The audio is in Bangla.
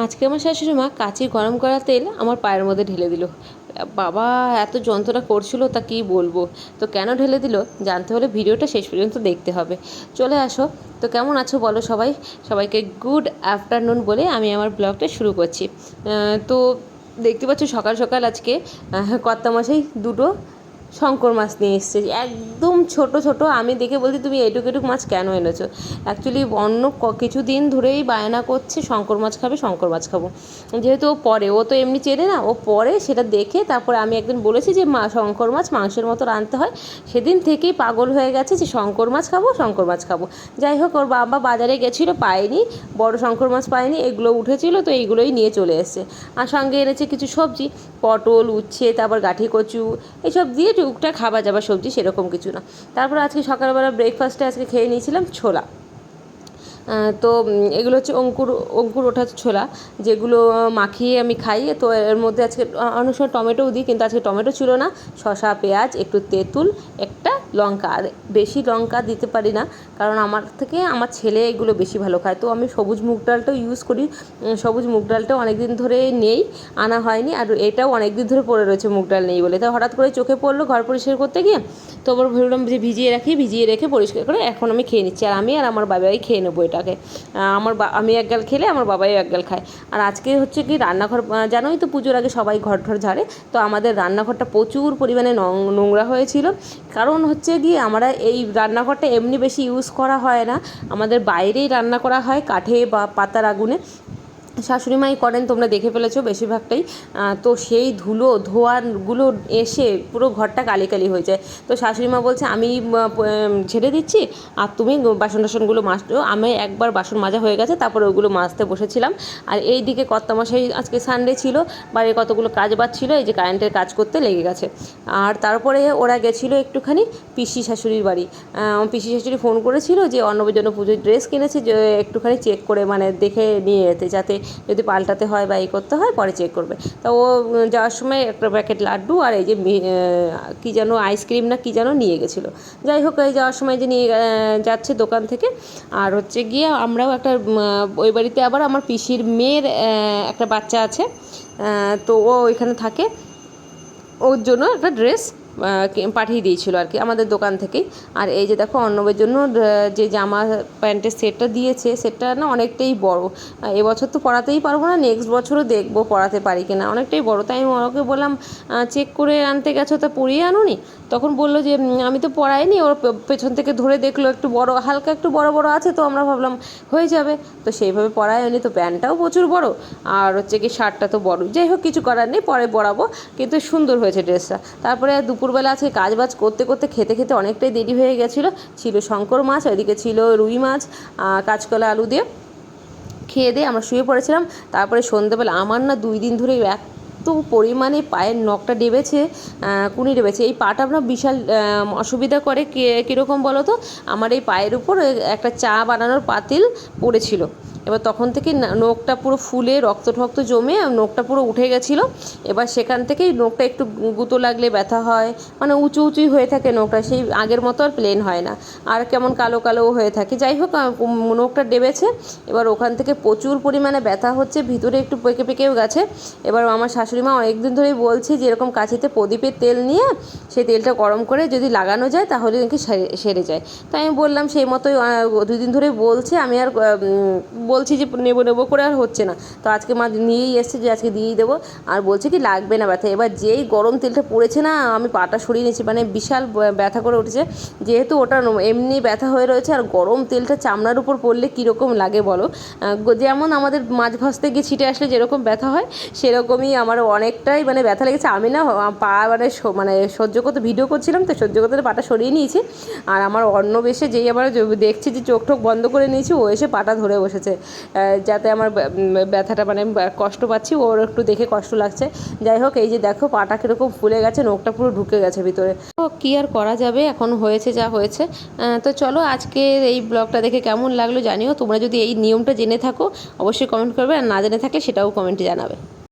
আজকে আমার শাশুড়ি মা কাচি গরম করা তেল আমার পায়ের মধ্যে ঢেলে দিল। বাবা, এত যন্ত্রণা করছিল, তা কী বলব? তো কেন ঢেলে দিল? জানতে হলে ভিডিওটা শেষ পর্যন্ত দেখতে হবে। চলে আসো। তো কেমন আছো বলো সবাই? সবাইকে গুড আফটারনুন বলে আমি আমার ব্লগটা শুরু করছি। তো দেখতে পাচ্ছ সকাল সকাল আজকে কর্তামশাই দুটো শঙ্কর মাছ নিয়ে এসছে। একদম ছোট ছোট। আমি দেখে বলছি, তুমি এটুক এটুক মাছ কেন এনেছো? অ্যাকচুয়ালি অন্য ক- কিছু দিন ধরেই বায়না করছে, শঙ্কর মাছ খাবে, শঙ্কর মাছ খাব। যেহেতু ও পরে, ও তো এমনি চেনে না, ও পরে সেটা দেখে তারপরে আমি একদিন বলেছি যে, মা, শঙ্কর মাছ মাংসের মতো রাঁধতে হয়। সেদিন থেকেই পাগল হয়ে গেছে যে, শঙ্কর মাছ খাব, শঙ্কর মাছ খাব। যাই হোক, ওর বাবা বাজারে গেছিল, পায়নি। বড় শঙ্কর মাছ পায়নি, এগুলো উঠেছিল, তো এইগুলোই নিয়ে চলে এসছে। আর সঙ্গে এনেছে কিছু সবজি, পটল, উচ্ছে, তারপর গাঠি কচু এইসব দিয়ে টুকটাক খাবার যাবার সবজি সেরকম কিছু না। তারপর আজকে সকালবেলা ব্রেকফাস্টে আজকে খেয়ে নিয়েছিলাম ছোলা। তো এগুলো হচ্ছে অঙ্কুর অঙ্কুর ওঠা ছোলা, যেগুলো মাখিয়ে আমি খাই। তো এর মধ্যে আজকে অনেক সময় টমেটোও দিই, কিন্তু আজকে টমেটো ছিল না। শসা, পেঁয়াজ, একটু তেঁতুল, একটা লঙ্কা। আর বেশি লঙ্কা দিতে পারি না, কারণ আমার থেকে আমার ছেলে এগুলো বেশি ভালো খায়। তো আমি সবুজ মুগ ডালটাও ইউজ করি। সবুজ মুগ ডালটাও অনেক দিন ধরে নেই, আনা হয়নি। আর এটাও অনেক দিন ধরে পড়ে রয়েছে মুগ ডাল নেই বলে। তো হঠাৎ করে চোখে পড়ল ঘর পরিষ্কার করতে গিয়ে, তো আবার ভাবলাম যে ভিজিয়ে রাখি, ভিজিয়ে রেখে পরিষ্কার করে এখন আমি খেয়ে নিচ্ছি। আর আমি আর আমার বাবাই খেয়ে নেব এটাকে আমার আমি এক গাল খেলে আমার বাবাই এক গাল খায়। আর আজকে হচ্ছে কি রান্নাঘর জানোই তো পুজোর আগে সবাই ঘর ঘর ঝাড়ে, তো আমাদের রান্নাঘরটা প্রচুর পরিমাণে নোংরা হয়েছিল। কারণ হচ্ছে গিয়ে আমরা এই রান্নাঘরটা এমনি বেশি ইউজ করা হয় না। আমাদের বাইরেই রান্না করা হয় কাঠে বা পাতার আগুনে। শাশুড়ি মাই করেন, তোমরা দেখে ফেলেছো বেশিরভাগটাই। তো সেই ধুলো ধোয়ারগুলো এসে পুরো ঘরটা কালি কালি হয়ে যায়। তো শাশুড়ি মা বলছে, আমি ঝেড়ে দিচ্ছি, আর তুমি বাসন টাসনগুলো মাজতো আমি একবার বাসন মাজা হয়ে গেছে, তারপরে ওগুলো মাজতে বসেছিলাম। আর এই দিকে কর্তামশাই আজকে সানডে ছিল, বাড়ির কতগুলো কাজ বাজ ছিল, এই যে কারেন্টের কাজ করতে লেগে গেছে। আর তারপরে ওরা গেছিল একটুখানি পিসি শাশুড়ির বাড়ি। পিসি শাশুড়ি ফোন করেছিল যে অন্নবের জন্য পুজোর ড্রেস কিনেছে, যে, একটুখানি চেক করে মানে দেখে নিয়ে যেতে, যাতে যদি পাল্টাতে হয় বা এই করতে হয়, পরে চেক করবে। তা ও যাওয়ার সময় একটা প্যাকেট লাড্ডু আর এই যে কী যেন আইসক্রিম না কী যেন নিয়ে গেছিল। যাই হোক, এই যাওয়ার সময় যে নিয়ে যাচ্ছে দোকান থেকে, আর হচ্ছে গিয়ে আমরাও একটা ওই বাড়িতে আবার আমার পিসির মেয়ের একটা বাচ্চা আছে তো ও ওইখানে থাকে। ওর জন্য একটা ড্রেস পাঠিয়ে দিয়েছিল আর কি আমাদের দোকান থেকেই আর এই যে দেখো অর্ণবের জন্য যে জামা প্যান্টের সেটটা দিয়েছে সেটটা না অনেকটাই বড়। এবছর তো পরাতেই পারব না নেক্সট বছরও দেখব পড়াতে পারি কিনা। অনেকটাই বড়। তাই আমি ওকে বললাম চেক করে আনতে গেছো তা পরিয়ে আনোনি? তখন বলল যে আমি তো পরাইনি, ওর পেছন থেকে ধরে দেখল একটু বড়, হালকা একটু বড় বড় আছে তো আমরা ভাবলাম হয়ে যাবে। তো সেইভাবে পরায়নি। তো প্যান্টটাও প্রচুর বড়, আর হচ্ছে কি শার্টটা তো বড় যাই হোক, কিছু করার নেই, পরে পরাবো। কিন্তু সুন্দর হয়েছে ড্রেসটা। তারপরে দুপুরবেলা আজকে কাজ বাজ করতে করতে খেতে খেতে অনেকটাই দেরি হয়ে গেছিল। ছিল শঙ্কর মাছ ওইদিকে ছিল রুই মাছ কাঁচকলা, আলু দিয়ে। খেয়ে দিয়ে আমরা শুয়ে পড়েছিলাম। তারপরে সন্ধ্যেবেলা আমার না দুই দিন ধরে এত পরিমাণে পায়ের নখটা ডেবেছে কুনি ডেবেছে। এই পাটা আপনার বিশাল অসুবিধা করে কীরকম বলো তো? আমার এই পায়ের উপর একটা চা বানানোর পাতিল পড়েছিল। এবার তখন থেকে নখটা পুরো ফুলে রক্ত ঠক্ত জমে, নখটা পুরো উঠে গেছিল। এবার সেখান থেকেই নখটা একটু গুঁতো লাগলে ব্যথা হয় মানে উঁচু উঁচুই হয়ে থাকে নখটা, সেই আগের মতো আর প্লেন হয় না। আর কেমন কালো কালো হয়ে থাকে। যাই হোক নখটা ডেবেছে। এবার ওখান থেকে প্রচুর পরিমাণে ব্যথা হচ্ছে, ভিতরে একটু পেকে পেকেও গেছে। এবার আমার শাশুড়ি মা অনেকদিন ধরেই বলছে যে এরকম কাছিতে প্রদীপের তেল নিয়ে সেই তেলটা গরম করে যদি লাগানো যায় তাহলে নাকি সেরে- যায়। তাই আমি বললাম সেই মতোই দুই দিন ধরে বলছে, আমি আর বলছি যে নেব নেব করে আর হচ্ছে না। তো আজকে মা নিয়েই এসছে যে আজকে দিয়েই দেবো। আর বলছে কি লাগবে না ব্যথা। এবার যেই গরম তেলটা পড়েছে না, আমি পাটা সরিয়ে নিয়েছি মানে বিশাল ব্যথা করে উঠেছে। যেহেতু ওটা এমনি ব্যথা হয়ে রয়েছে, আর গরম তেলটা চামড়ার উপর পড়লে কীরকম লাগে বলো? যেমন আমাদের মাছ ভাজতে গিয়ে ছিটে আসলে যেরকম ব্যথা হয়, সেরকমই আমার অনেকটাই মানে ব্যথা লেগেছে। আমি না পা মানে মানে সহ্য করতে ভিডিও করছিলাম, তো সহ্য করতে পাটা সরিয়ে নিয়েছি। আর আমার অন্য বেশে যেই আবার দেখছি যে চোখ টোক বন্ধ করে নিয়েছি, ও এসে পাটা ধরে বসেছে। যাতে আমার ব্যা- ব্যথাটা মানে কষ্ট পাচ্ছি, ওর একটু দেখে কষ্ট লাগছে। যাই হোক, এই যে দেখো, পাটা কীরকম ফুলে গেছে, নোখটা পুরো ঢুকে গেছে ভিতরে। তো কী আর করা যাবে? এখন হয়েছে যা হয়েছে। তো চলো আজকের এই ব্লগটা দেখে কেমন লাগল জানিও। তোমরা যদি এই নিয়মটা জেনে থাকো, অবশ্যই কমেন্ট করবে, আর না জেনে থাকলে সেটাও কমেন্টে জানাবে।